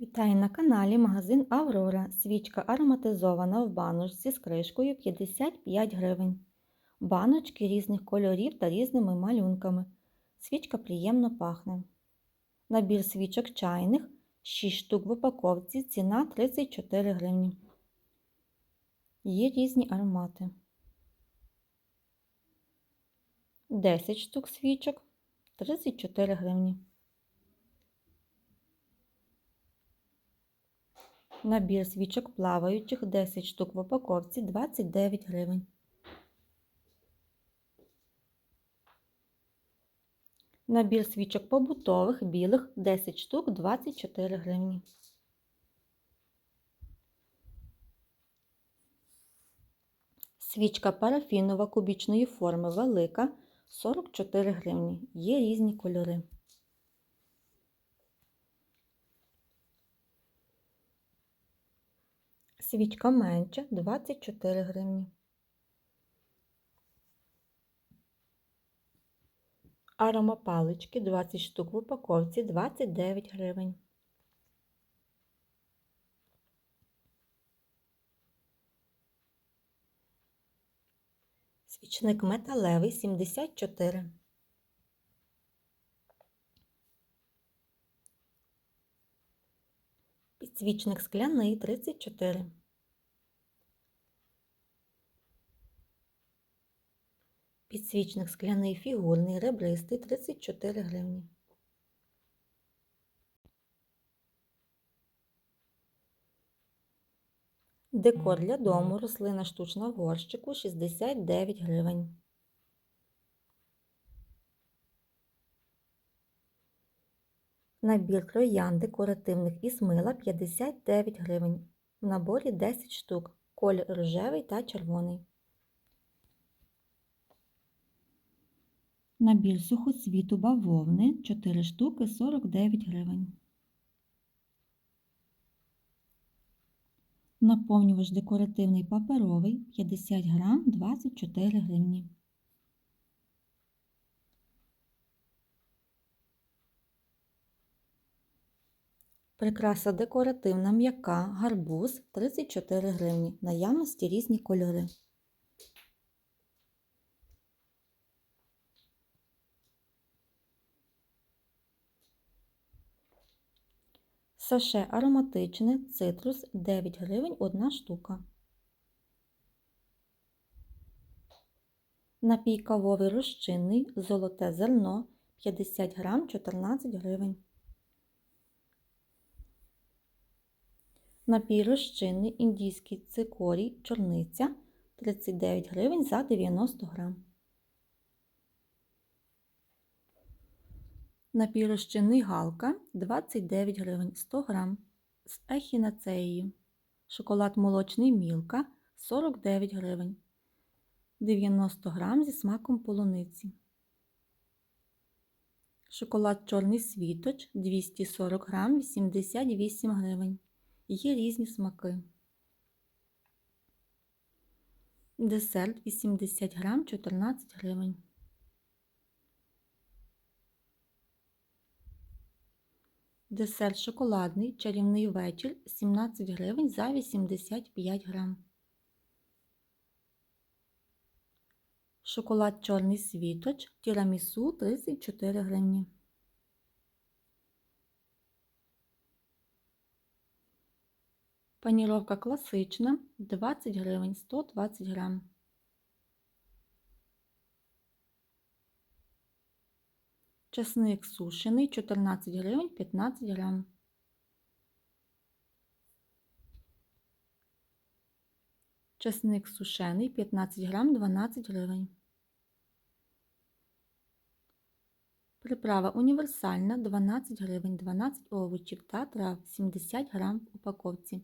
Вітаю на каналі магазин Аврора. Свічка ароматизована в баночці з кришкою 55 гривень. Баночки різних кольорів та різними малюнками. Свічка приємно пахне. Набір свічок чайних 6 штук в упаковці. Ціна 34 гривні. Є різні аромати. 10 штук свічок 34 гривні. Набір свічок плаваючих 10 штук в упаковці 29 гривень. Набір свічок побутових білих 10 штук 24 гривні. Свічка парафінова кубічної форми велика 44 гривні. Є різні кольори. Свічка менша 24 гривні. Аромапалички 20 штук в упаковці 29 гривень. Свічник металевий 74. Підсвічник скляний 34. Підсвічник скляний фігурний ребристий 34 гривні. Декор для дому рослина штучна в горщику 69 гривень. Набір троян декоративних із мила 59 гривень. В наборі 10 штук. Колір рожевий та червоний. Набір сухоцвіту бавовни 4 штуки 49 гривень. Наповнювач декоративний паперовий 50 грам 24 гривні. Прикраса декоративна м'яка, гарбуз 34 гривні. Наявності різні кольори. Саше ароматичне, цитрус 9 гривень 1 штука. Напій кавовий розчинний, золоте зерно 50 грам 14 гривень. Напій розчинний індійський цикорій чорниця 39 гривень за 90 грам. Напій галка 29 гривень 100 грам з ехінацеєю. Шоколад молочний мілка 49 гривень 90 грам зі смаком полуниці. Шоколад чорний світоч 240 грам 88 гривень. Є різні смаки. Десерт 80 грам 14 гривень. Десерт шоколадний чарівний вечір 17 гривень за 85 грам. Шоколад чорний світоч тірамісу 34 гривні. Паніровка класична 20 гривень 120 грам. Чесник сушений 14 гривень 15 грам. Чесник сушений 15 грам 12 гривень. Приправа універсальна 12 гривень 12 овочів та трав 70 грам в упаковці.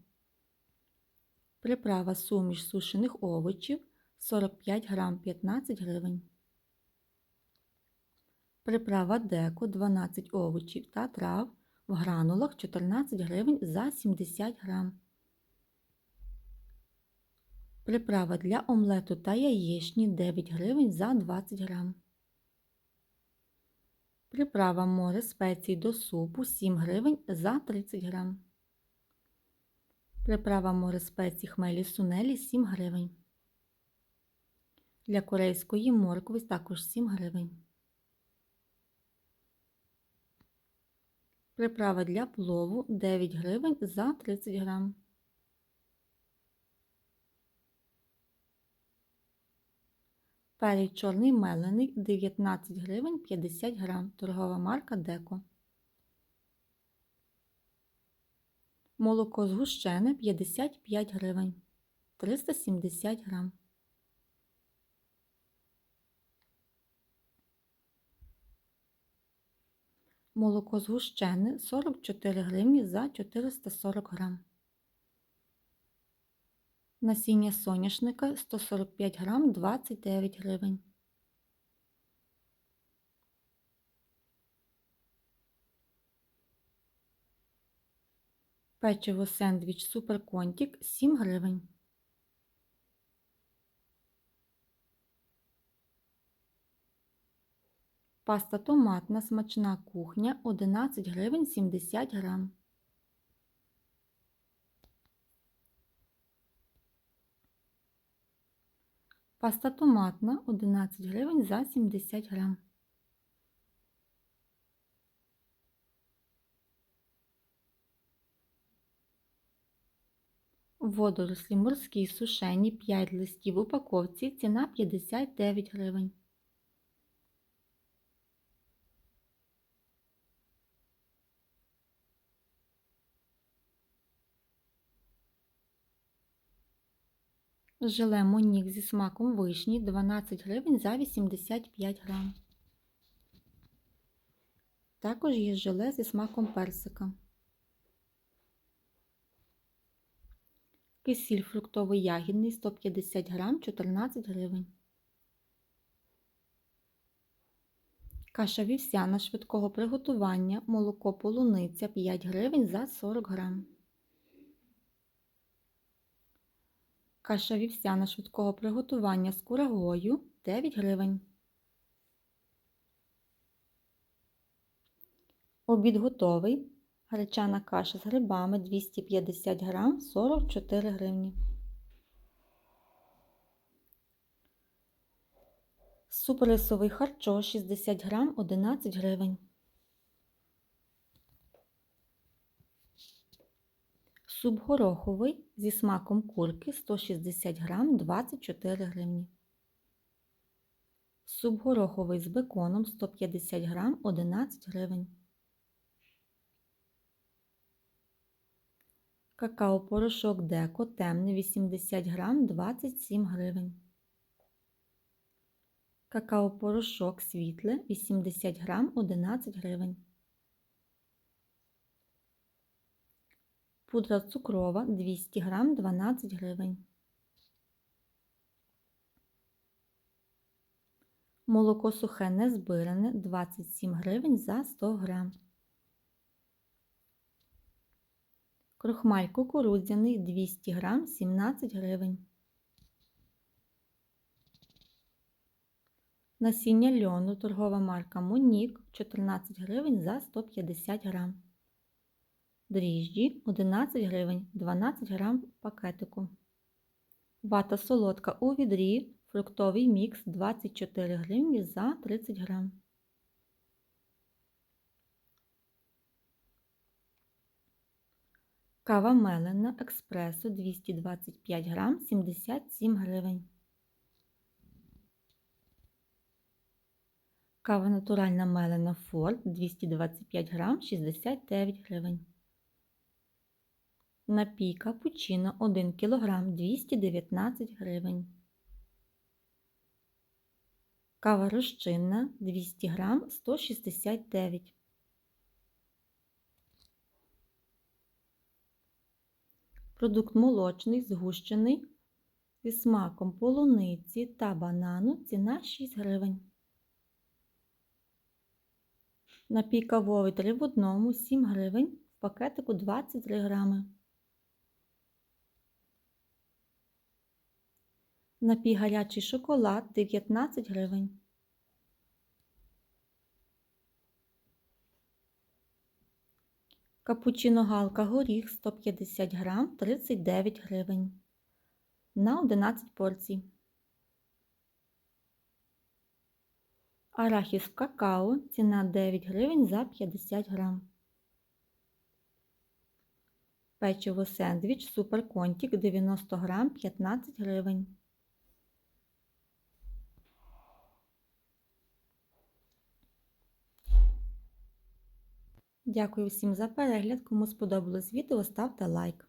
Приправа суміш сушених овочів 45 грам 15 гривень. Приправа деко 12 овочів та трав в гранулах 14 гривень за 70 грам. Приправа для омлету та яєчні 9 гривень за 20 грам. Приправа море спецій до супу 7 гривень за 30 грам. Приправа море спеції хмелі сунелі 7 гривень. Для корейської моркви також 7 гривень. Приправа для плову 9 гривень за 30 грам. Перець чорний мелений 19 гривень 50 грам. Торгова марка Деко. Молоко згущене 55 гривень 370 грам. Молоко згущене 44 гривні за 440 грам. Насіння соняшника 145 грам 29 гривень. Печиво сендвіч суперконтік 7 гривень. Паста томатна смачна кухня 11 гривень 70 грам. Паста томатна 11 гривень за 70 грам. Водорослі морські сушені 5 листів в упаковці, ціна 59 гривень. Желе Монік зі смаком вишні 12 гривень за 85 грам. Також є желе зі смаком персика. Кисіль фруктовий ягідний 150 грам 14 гривень. Каша вівсяна швидкого приготування, молоко полуниця 5 гривень за 40 грам. Каша вівсяна швидкого приготування з курагою 9 гривень. Обід готовий. Гречана каша з грибами 250 грам 44 гривні. Суп рисовий харчо 60 грам 11 гривень. Суп гороховий зі смаком курки 160 грам 24 гривні. Суп гороховий з беконом 150 грам 11 гривень. Какао-порошок Деко темний 80 грам 27 гривень. Какао-порошок світле 80 грам 11 гривень. Пудра цукрова 200 грам 12 гривень. Молоко сухе незбиране 27 гривень за 100 грам. Крохмаль кукурудзяний 200 грам 17 гривень. Насіння льону торгова марка Монік 14 гривень за 150 грам. Дріжджі 11 гривень 12 грам пакетику. Вата солодка у відрі, фруктовий мікс 24 гривні за 30 грам. Кава мелена експресо 225 грам 77 гривень. Кава натуральна мелена Форд 225 грам 69 гривень. Напій капучино 1 кг 219 гривень. Кава розчинна 200 г 169 Продукт молочний, згущений зі смаком полуниці та банану ціна 6 гривень. Напій кавовий 3 в одному 7 гривень, в пакетику 23 грами. Напій гарячий шоколад 19 гривень. Капучино галка горіх 150 грам 39 гривень. На 11 порцій. Арахіс какао. Ціна 9 гривень за 50 грам. Печиво сендвіч Супер Контік 90 грам 15 гривень. Дякую всім за перегляд. Кому сподобалось відео, ставте лайк.